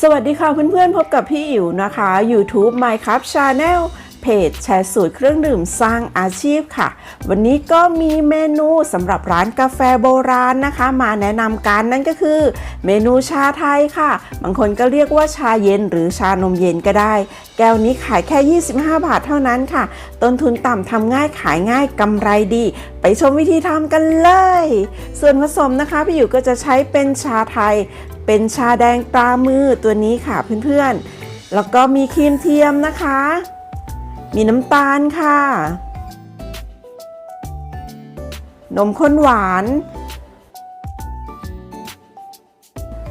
สวัสดีค่ะเพื่อนๆ พบกับพี่อิ๋วนะคะ YouTube Minecraft Channel เพจแชร์สูตรเครื่องดื่มสร้างอาชีพค่ะ วันนี้ก็มีเมนูสำหรับร้านกาแฟโบราณนะคะ มาแนะนำกันนั่นก็คือ เมนูชาไทยค่ะ บางคนก็เรียกว่าชาเย็นหรือชานมเย็นก็ได้ แก้วนี้ขายแค่ 25 บาทเท่านั้นค่ะ ต้นทุนต่ำทำง่ายขายง่ายกำไรดี ไปชมวิธีทำกันเลย ส่วนผสมนะคะพี่อยู่ก็จะใช้เป็นชาไทย เป็นชาแดงตรามือตัวนี้ค่ะเพื่อนๆแล้วก็มีครีมเทียมนะคะ มีน้ำตาลค่ะ นมข้นหวาน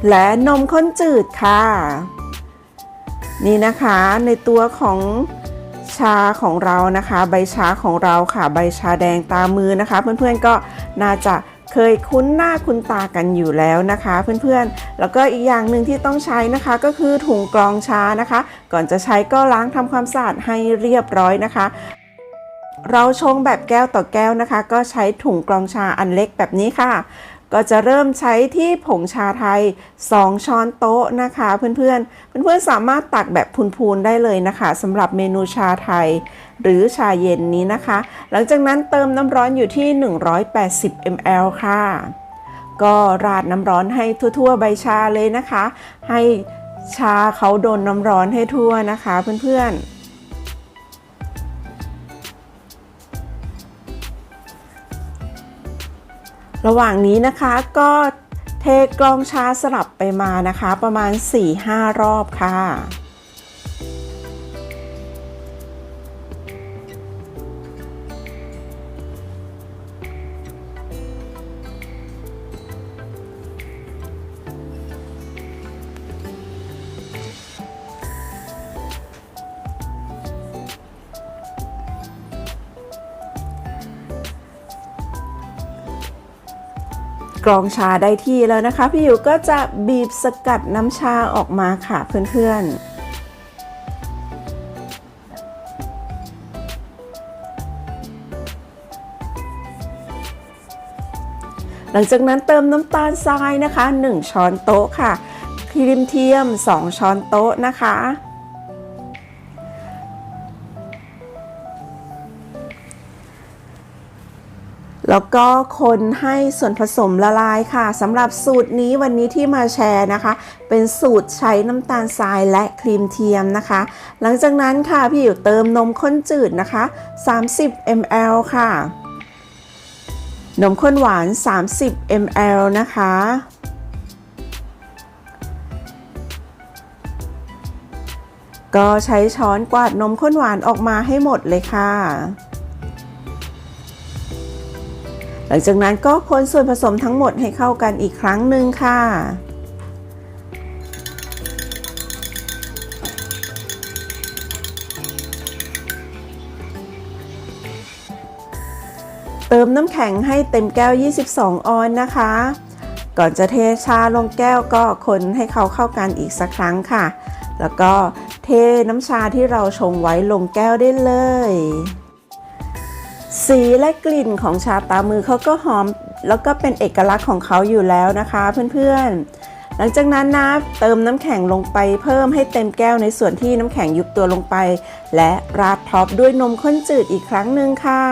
และนมข้นจืดค่ะ นี่นะคะในตัวของชาของเรานะคะ ใบชาของเราค่ะ ใบชาแดงตามือนะคะ เพื่อนๆก็น่าจะเคยคุ้นหน้าคุ้นตากันอยู่แล้วนะคะ เพื่อนๆ แล้วก็อีกอย่างหนึ่งที่ต้องใช้นะคะก็คือถุงกรองชานะคะ ก่อนจะใช้ก็ล้างทำความสะอาดให้เรียบร้อยนะคะ เราชงแบบแก้วต่อแก้วนะคะ ก็ใช้ถุงกรองชาอันเล็กแบบนี้ค่ะ ก็จะเริ่มใช้ที่ผงชาไทย 2 ช้อนโต๊ะนะคะ เพื่อนๆ เพื่อนๆสามารถตักแบบพูนๆได้เลยนะคะสำหรับเมนูชาไทย หรือชาเย็นนี้นะคะ หลังจากนั้นเติมน้ำร้อนอยู่ที่ 180 ml ค่ะ ก็ราดน้ำร้อนให้ทั่วๆ ใบชาเลยนะคะ ให้ชาเขาโดนน้ำร้อนให้ทั่วนะคะ เพื่อนๆ ระหว่างนี้นะคะก็เทกรองชาสลับไปมานะคะ ประมาณ 4-5 รอบค่ะ กรองชาได้ที่แล้วนะคะ พี่อยู่ก็จะบีบสกัดน้ำชาออกมาค่ะเพื่อนๆหลังจากนั้นเติมน้ำตาลทรายนะคะ 1 ช้อนโต๊ะค่ะครีมเทียม 2 ช้อนโต๊ะนะคะ แล้วก็คนให้ส่วนผสมละลายค่ะสำหรับสูตรนี้วันนี้ที่มาแชร์นะคะ เป็นสูตรใช้น้ำตาลทรายและครีมเทียมนะคะ หลังจากนั้นค่ะพี่อยู่เติมนมข้นจืดนะคะ 30 ml ค่ะ นมข้นหวาน 30 ml นะคะก็ใช้ช้อนกวาดนมข้นหวานออกมาให้หมดเลยค่ะ ลังจากนั้นก็คนส่วนผสมทั้งหมดให้เข้ากันอีกครั้งหนึ่งค่ะ เติมน้ำแข็งให้เต็มแก้ว 22 ออนนะคะ ก่อนจะเทชาลงแก้วก็คนให้เขาเข้ากันอีกสักครั้งค่ะ แล้วก็เทน้ำชาที่เราชงไว้ลงแก้วได้เลย สีและกลิ่นของชาตามือเขาก็หอม แล้วก็เป็นเอกลักษณ์ของเขาอยู่แล้วนะคะเพื่อนๆ หลังจากนั้นนะเติมน้ำแข็งลงไปเพิ่มให้เต็มแก้วในส่วนที่น้ำแข็งยุบตัวลงไป และราดท็อปด้วยนมข้นจืดอีกครั้งหนึ่งค่ะ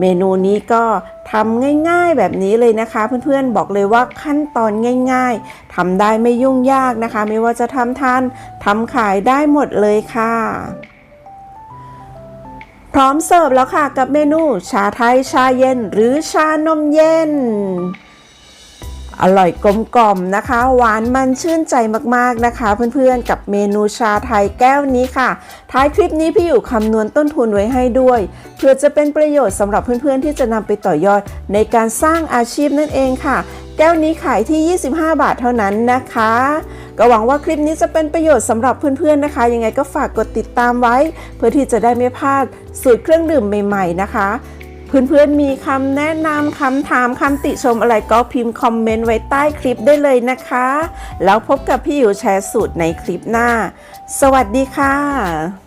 เมนูนี้ก็ทำง่ายๆแบบนี้เลยนะคะเพื่อนๆบอกเลยว่าขั้นตอนง่ายๆทำได้ไม่ยุ่งยากนะคะ ไม่ว่าจะทำทานทำขายได้หมดเลยค่ะ พร้อมเสิร์ฟแล้วค่ะกับเมนูชาไทยชาเย็น หรือชานมเย็น อร่อยกลมกล่อมนะคะ หวานมันชื่นใจมากๆนะคะ เพื่อนๆกับเมนูชาไทยแก้วนี้ค่ะ ท้ายคลิปนี้พี่อยู่คำนวณต้นทุนไว้ให้ด้วยเพื่อจะเป็นประโยชน์สำหรับเพื่อนๆที่จะนำไปต่อยอด ในการสร้างอาชีพนั่นเองค่ะ แก้วนี้ขายที่ 25 บาทเท่านั้นนะคะ ก็หวังว่าคลิปนี้จะเป็นประโยชน์สำหรับเพื่อนๆนะคะ ยังไงก็ฝากกดติดตามไว้ เพื่อที่จะได้ไม่พลาดสูตรเครื่องดื่มใหม่ๆนะคะเพื่อนๆมีคำแนะนำคำถามคำติชมอะไรก็พิมพ์คอมเมนต์ไว้ใต้คลิปได้เลยนะคะ แล้วพบกับพี่อยู่แชร์สูตรในคลิปหน้า สวัสดีค่ะ